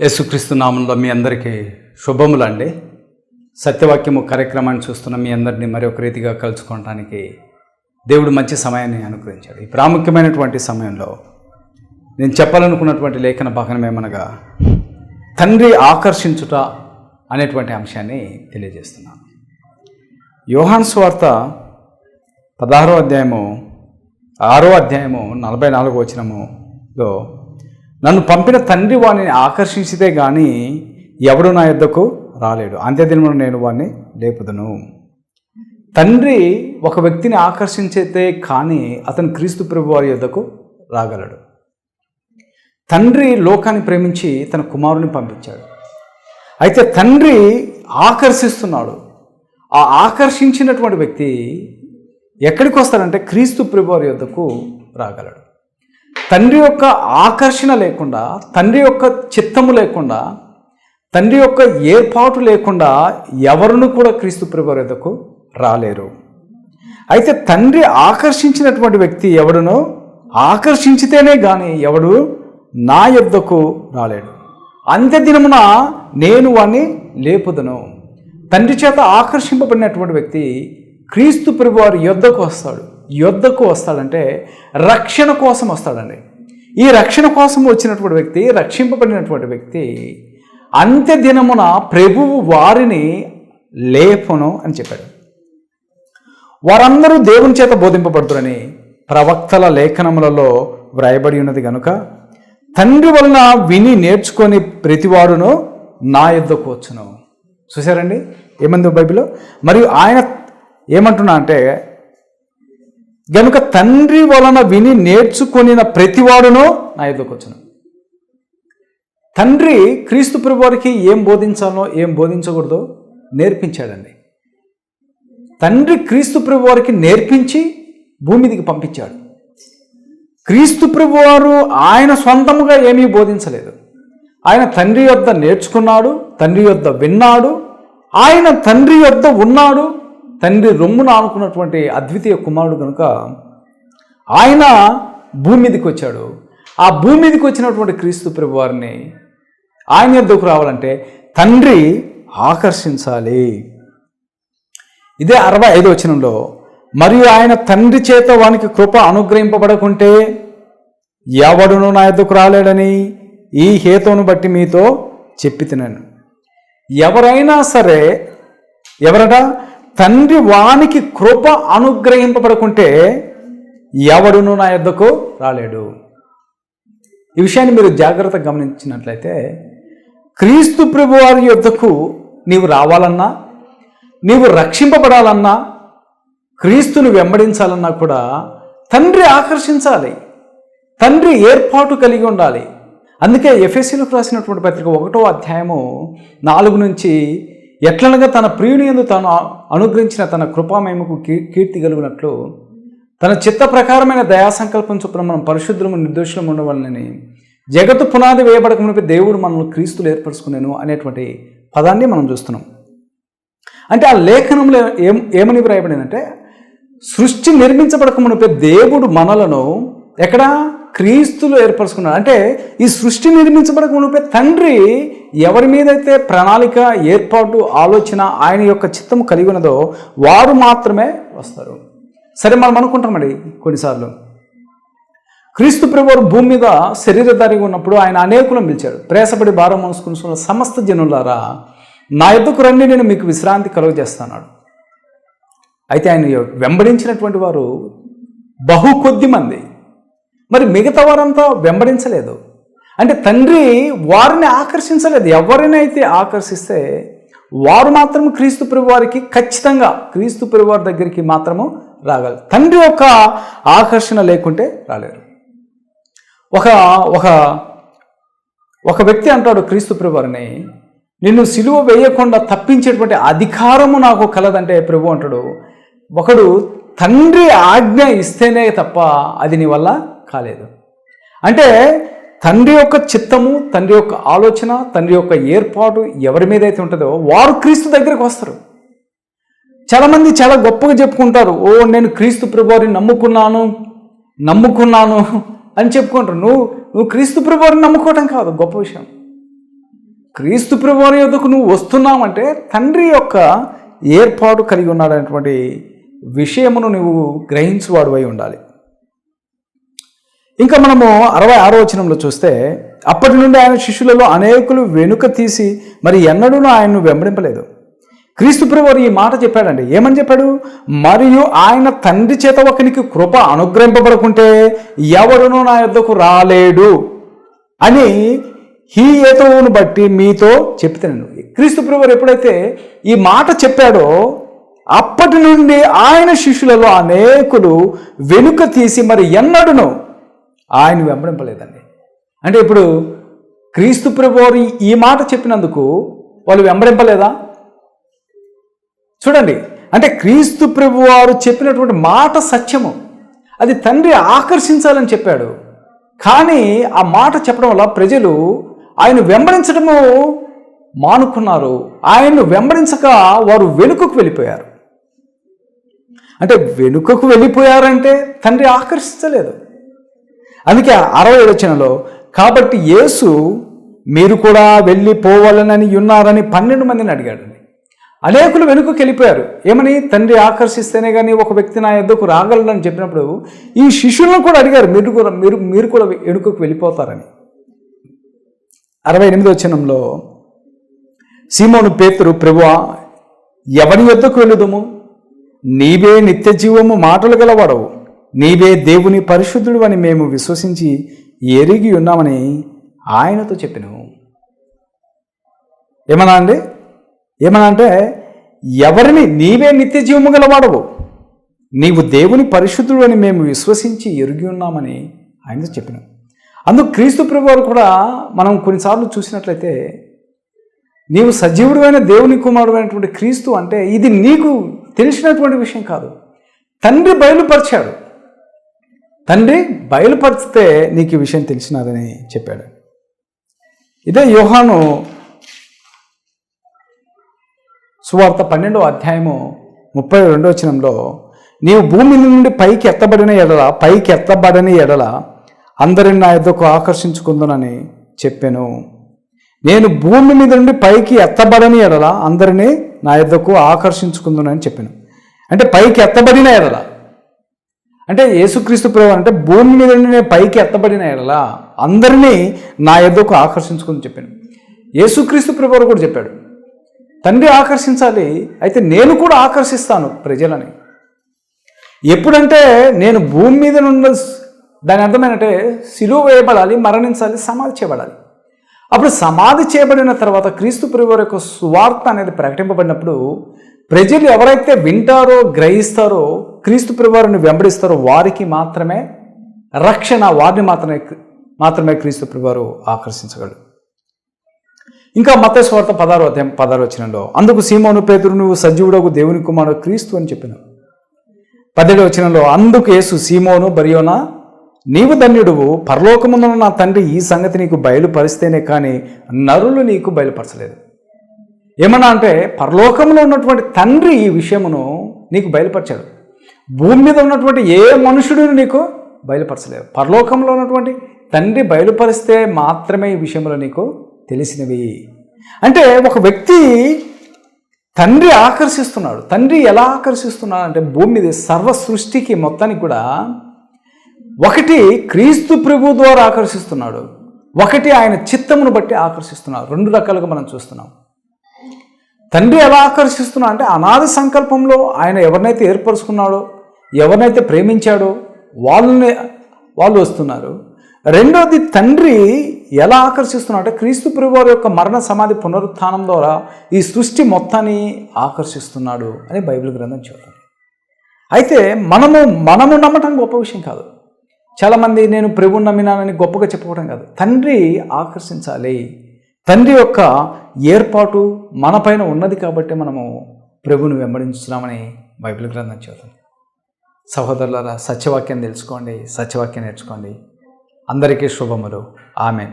యేసుక్రీస్తు నామంలో మీ అందరికీ శుభములండి. సత్యవాక్యము కార్యక్రమాన్ని చూస్తున్న మీ అందరినీ మరొక రీతిగా కలుసుకోవడానికి దేవుడు మంచి సమయాన్ని అనుగ్రహించాడు. ఈ ప్రాముఖ్యమైనటువంటి సమయంలో నేను చెప్పాలనుకున్నటువంటి లేఖన భాగం ఏమనగా తండ్రి ఆకర్షించుట అనేటువంటి అంశాన్ని తెలియజేస్తున్నాను. యోహాన్ స్వార్త పదహారో అధ్యాయము ఆరో అధ్యాయము నలభై నాలుగో వచనములో నన్ను పంపిన తండ్రి వాణిని ఆకర్షించితే కానీ ఎవడు నా యొద్దకు రాలేడు. అంత్యదినమున నేను వాడిని లేపుదను. తండ్రి ఒక వ్యక్తిని ఆకర్షించితే కానీ అతను క్రీస్తు ప్రభు వారి యొద్దకు రాగలడు. తండ్రి లోకాన్ని ప్రేమించి తన కుమారుని పంపించాడు. అయితే తండ్రి ఆకర్షిస్తున్నాడు. ఆ ఆకర్షించినటువంటి వ్యక్తి ఎక్కడికి వస్తాడంటే క్రీస్తు ప్రభు వారి యొద్దకు రాగలడు. తండ్రి యొక్క ఆకర్షణ లేకుండా తండ్రి యొక్క చిత్తము లేకుండా తండ్రి యొక్క ఏర్పాటు లేకుండా ఎవరును కూడా క్రీస్తు ప్రభు రాలేరు. అయితే తండ్రి ఆకర్షించినటువంటి వ్యక్తి ఎవడునో ఆకర్షించితేనే కానీ ఎవడు నా యొద్దకు రాలేడు. అంత్యదినమున నేను వాణ్ణి లేపుదను. తండ్రి చేత ఆకర్షింపబడినటువంటి వ్యక్తి క్రీస్తు ప్రభువారి యొద్దకు వస్తాడు. యుద్ధకు వస్తాడంటే రక్షణ కోసం వస్తాడండి. ఈ రక్షణ కోసం వచ్చినటువంటి వ్యక్తి రక్షింపబడినటువంటి వ్యక్తి అంత్యదినమున ప్రభువు వారిని లేపును అని చెప్పాడు. వారందరూ దేవుని చేత బోధింపబడుతురని ప్రవక్తల లేఖనములలో వ్రాయబడి ఉన్నది కనుక తండ్రి వలన విని నేర్చుకొని ప్రతివాడును నా యుద్ధకు వచ్చును. చూసారండి ఏమంది బైబిల్లో? మరియు ఆయన ఏమంటున్నా అంటే గనుక తండ్రి వలన విని నేర్చుకొనిన ప్రతివాడును నా ఎదుకు వచ్చును. తండ్రి క్రీస్తు ప్రభువారికి ఏం బోధించాలో ఏం బోధించకూడదో నేర్పించాడండి. తండ్రి క్రీస్తు ప్రభువారికి నేర్పించి భూమిదికి పంపించాడు. క్రీస్తు ప్రభువారు ఆయన సొంతముగా ఏమీ బోధించలేదు. ఆయన తండ్రి యొద్ద నేర్చుకున్నాడు తండ్రి యొద్ద విన్నాడు ఆయన తండ్రి యొద్ద ఉన్నాడు తండ్రి రొమ్మున ఆనుకున్నటువంటి అద్వితీయ కుమారుడు కనుక ఆయన భూమి మీదకి వచ్చాడు. ఆ భూమి మీదకి వచ్చినటువంటి క్రీస్తు ప్రభు వారిని ఆయన ఎద్దకు రావాలంటే తండ్రి ఆకర్షించాలి. ఇదే అరవై ఐదు వచనంలో మరియు ఆయన తండ్రి చేత వానికి కృప అనుగ్రహింపబడకుంటే ఎవడును నా ఎద్దకు రాలేడని ఈ హేతువును బట్టి మీతో చెప్పి తినను. ఎవరైనా సరే ఎవరట? తండ్రి వానికి కృప అనుగ్రహింపబడుకుంటే ఎవడును నా యొద్దకు రాలేడు. ఈ విషయాన్ని మీరు జాగ్రత్తగా గమనించినట్లయితే క్రీస్తు ప్రభు వారి యొద్దకు నీవు రావాలన్నా నీవు రక్షింపబడాలన్నా క్రీస్తుని వెంబడించాలన్నా కూడా తండ్రి ఆకర్షించాలి. తండ్రి ఏర్పాటు కలిగి ఉండాలి. అందుకే ఎఫ్ఎస్సీలకు రాసినటువంటి పత్రిక ఒకటో అధ్యాయము నాలుగు నుంచి ఎట్లనగా తన ప్రియుని ఎందు తాను అనుగ్రహించిన తన కృపామేమకు కీ కీర్తి కలుగునట్లు తన చిత్త ప్రకారమైన దయా సంకల్పం చొప్పున మనం పరిశుద్ధులము నిర్దోషులం ఉండవాలని జగత్తు పునాది వేయబడకమునిపై దేవుడు మనల్ని క్రీస్తులు ఏర్పరచుకునేను అనేటువంటి పదాన్ని మనం చూస్తున్నాం. అంటే ఆ లేఖనంలో ఏం ఏమని వ్రాయబడిందంటే సృష్టి నిర్మించబడక మునిపే దేవుడు మనలను ఎక్కడ? క్రీస్తులు ఏర్పరచుకున్నాడు అంటే ఈ సృష్టి నిర్మించబడక మునిపే తండ్రి ఎవరి మీదైతే ప్రణాళిక ఏర్పాటు ఆలోచన ఆయన యొక్క చిత్తం కలిగి ఉన్నదో వారు మాత్రమే వస్తారు. సరే మనం అనుకుంటామండి కొన్నిసార్లు. క్రీస్తు ప్రభువారు భూమి మీద శరీరధారిగా ఉన్నప్పుడు ఆయన అనేకులను పిలిచాడు. ప్రేసపడి భారం మనసుకుని సమస్త జనులారా నా ఎద్దుకు రండి నేను మీకు విశ్రాంతి కలుగజేస్తాడు అయితే ఆయన వెంబడించినటువంటి వారు బహు కొద్ది మంది. మరి మిగతా వారంతా వెంబడించలేదు. అంటే తండ్రి వారిని ఆకర్షించలేదు. ఎవరినైతే ఆకర్షిస్తే వారు మాత్రం క్రీస్తు వారికి ఖచ్చితంగా క్రీస్తు వారి దగ్గరికి మాత్రము రాగలరు. తండ్రి యొక్క ఆకర్షణ లేకుంటే రాలేరు. ఒక ఒక ఒక వ్యక్తి అంటాడు క్రీస్తు ప్రభు వారిని నిన్ను సిలువ వేయకుండా తప్పించేటువంటి అధికారము నాకు కలదంటే ప్రభు అంటాడు ఒకడు తండ్రి ఆజ్ఞ ఇస్తేనే తప్ప అది నీ వల్ల కాలేదు. అంటే తండ్రి యొక్క చిత్తము తండ్రి యొక్క ఆలోచన తండ్రి యొక్క ఏర్పాటు ఎవరి మీద అయితే ఉంటుందో వారు క్రీస్తు దగ్గరికి వస్తారు. చాలామంది చాలా గొప్పగా చెప్పుకుంటారు ఓ నేను క్రీస్తు ప్రభువారిని నమ్ముకున్నాను నమ్ముకున్నాను అని చెప్పుకుంటారు. నువ్వు నువ్వు క్రీస్తు ప్రభువారిని నమ్ముకోవటం కాదు గొప్ప విషయం. క్రీస్తు ప్రభువారి యొద్దకు నువ్వు వస్తున్నావంటే తండ్రి యొక్క ఏర్పాటు కలిగి ఉన్నాడనేటువంటి విషయమును నువ్వు గ్రహించువాడు అయి ఉండాలి. ఇంకా మనము అరవై ఆరో వచనంలో చూస్తే అప్పటి నుండి ఆయన శిష్యులలో అనేకులు వెనుక తీసి మరి ఎన్నడూ ఆయన్ను వెంబడింపలేదు. క్రీస్తు వారు ఈ మాట చెప్పాడండి. ఏమని చెప్పాడు? మరియు ఆయన తండ్రి చేత ఒకనికి కృప అనుగ్రహింపబడుకుంటే ఎవడునూ నా యొద్దకు రాలేడు అని హీ ఏతోను బట్టి మీతో చెప్తాను క్రీస్తు వారు ఎప్పుడైతే ఈ మాట చెప్పాడో అప్పటి నుండి ఆయన శిష్యులలో అనేకులు వెనుక తీసి మరి ఎన్నడునో ఆయన వెంబడింపలేదండి. అంటే ఇప్పుడు క్రీస్తు ప్రభువారు ఈ మాట చెప్పినందుకు వాళ్ళు వెంబడింపలేదా? చూడండి అంటే క్రీస్తు ప్రభువారు చెప్పినటువంటి మాట సత్యము. అది తండ్రి ఆకర్షించాలని చెప్పాడు. కానీ ఆ మాట చెప్పడం వల్ల ప్రజలు ఆయన వెంబడించడము మానుకున్నారు. ఆయన్ను వెంబడించక వారు వెనుకకు వెళ్ళిపోయారు. అంటే వెనుకకు వెళ్ళిపోయారంటే తండ్రి ఆకర్షించలేదు. అందుకే అరవై వచనంలో కాబట్టి యేసు మీరు కూడా వెళ్ళి పోవాలని ఉన్నారని పన్నెండు మందిని అడిగాడు అనేకులు వెనుకకు వెళ్ళిపోయారు. ఏమని? తండ్రి ఆకర్షిస్తేనే కానీ ఒక వ్యక్తి నా ఎద్దకు రాగలడని చెప్పినప్పుడు ఈ శిష్యులను కూడా అడిగారు మీరు కూడా మీరు మీరు కూడా వెనుకకు వెళ్ళిపోతారని. అరవై ఎనిమిది వచనంలో సీమోను పేతురు ప్రభువా ఎవరి యొద్దకు వెళ్ళుదము? నీవే నిత్య జీవము మాటలు గలవాడవు. నీవే దేవుని పరిశుద్ధుడు అని మేము విశ్వసించి ఎరిగి ఉన్నామని ఆయనతో చెప్పినాము ఏమన్నా అండి? ఏమన్నా అంటే ఎవరిని నీవే నిత్య జీవము గలవాడవు? నీవు దేవుని పరిశుద్ధుడు అని మేము విశ్వసించి ఎరిగి ఉన్నామని ఆయనతో చెప్పినాం. అందుకు క్రీస్తు ప్రభువారు కూడా మనం కొన్నిసార్లు చూసినట్లయితే నీవు సజీవుడైన దేవుని కుమారుడు అయినటువంటి క్రీస్తు అంటే ఇది నీకు తెలిసినటువంటి విషయం కాదు. తండ్రి బయలుపరిచాడు. తండ్రి బయలుపరిస్తే నీకు ఈ విషయం తెలిసినదని చెప్పాడు. ఇదే యోహాను సువార్త పన్నెండో అధ్యాయము ముప్పై రెండో వచనంలో నీవు భూమి నుండి పైకి ఎత్తబడిన ఎడల పైకి ఎత్తబడని ఎడల అందరిని నా ఎద్దకు ఆకర్షించుకుందునని చెప్పాను. నేను భూమి మీద నుండి పైకి ఎత్తబడని ఎడల అందరినీ నా ఎద్దకు ఆకర్షించుకుందునని చెప్పాను. అంటే పైకి ఎత్తబడిన ఎడల. అంటే యేసుక్రీస్తు ప్రభు అంటే భూమి మీద నుండి నేను పైకి ఎత్తబడిన ఎడల అందరినీ నా ఎద్దకు ఆకర్షించుకుని చెప్పాను. యేసుక్రీస్తు ప్రభు కూడా చెప్పాడు తండ్రి ఆకర్షించాలి అయితే నేను కూడా ఆకర్షిస్తాను ప్రజలని. ఎప్పుడంటే నేను భూమి మీద నుండి దాని అర్థమేంటంటే సిలువ వేయబడాలి మరణించాలి సమాధి చేయబడాలి. అప్పుడు సమాధి చేయబడిన తర్వాత క్రీస్తు ప్రభు యొక్క సువార్త అనేది ప్రకటింపబడినప్పుడు ప్రజలు ఎవరైతే వింటారో గ్రహిస్తారో క్రీస్తు ప్రభువారిని వెంబడిస్తారో వారికి మాత్రమే రక్షణ వారిని మాత్రమే మాత్రమే క్రీస్తు ప్రభువారు ఆకర్షించగలడు ఇంకా మత స్వార్థ పదారు అధ్యాయం పదారు వచ్చినంలో అందుకు సీమోను పేతురు నువ్వు సజీవుడకు దేవుని కుమారుడు క్రీస్తు అని చెప్పిన పదిహేడు వచ్చినంలో అందుకు యేసు సీమోను బరియోనా నీవు ధన్యుడువు పరలోకమున్న నా తండ్రి ఈ సంగతి నీకు బయలుపరిస్తేనే కానీ నరులు నీకు బయలుపరచలేదు. ఏమన్నా అంటే పరలోకంలో ఉన్నటువంటి తండ్రి ఈ విషయమును నీకు బయలుపరిచాడు. భూమి మీద ఉన్నటువంటి ఏ మనుషుడు నీకు బయలుపరచలేదు. పరలోకంలో ఉన్నటువంటి తండ్రి బయలుపరిస్తే మాత్రమే ఈ విషయంలో నీకు తెలిసినవి. అంటే ఒక వ్యక్తి తండ్రి ఆకర్షిస్తున్నాడు. తండ్రి ఎలా ఆకర్షిస్తున్నాడు అంటే భూమి మీద సర్వ సృష్టికి మొత్తానికి కూడా ఒకటి క్రీస్తు ప్రభు ద్వారా ఆకర్షిస్తున్నాడు. ఒకటి ఆయన చిత్తమును బట్టి ఆకర్షిస్తున్నాడు. రెండు రకాలుగా మనం చూస్తున్నాం. తండ్రి ఎలా ఆకర్షిస్తున్నా అంటే అనాది సంకల్పంలో ఆయన ఎవరినైతే ఏర్పరచుకున్నాడో ఎవరినైతే ప్రేమించాడో వాళ్ళని వాళ్ళు వస్తున్నారు. రెండోది తండ్రి ఎలా ఆకర్షిస్తున్నా అంటే క్రీస్తు ప్రభువారి యొక్క మరణ సమాధి పునరుత్థానం ద్వారా ఈ సృష్టి మొత్తాన్ని ఆకర్షిస్తున్నాడు అని బైబిల్ గ్రంథం చెబుతుంది. అయితే మనము మనము నమ్మటం గొప్ప విషయం కాదు. చాలామంది నేను ప్రభుని నమ్మినానని గొప్పగా చెప్పుకోవడం కాదు. తండ్రి ఆకర్షించాలి. తండ్రి యొక్క ఏర్పాటు మనపైన ఉన్నది కాబట్టి మనము ప్రభుని వెంబడించున్నామని బైబిల్ గ్రంథం చెబుతుంది. సహోదరులారా సత్యవాక్యం తెలుసుకోండి సత్యవాక్యం నేర్చుకోండి. అందరికీ శుభములు. ఆమెన్.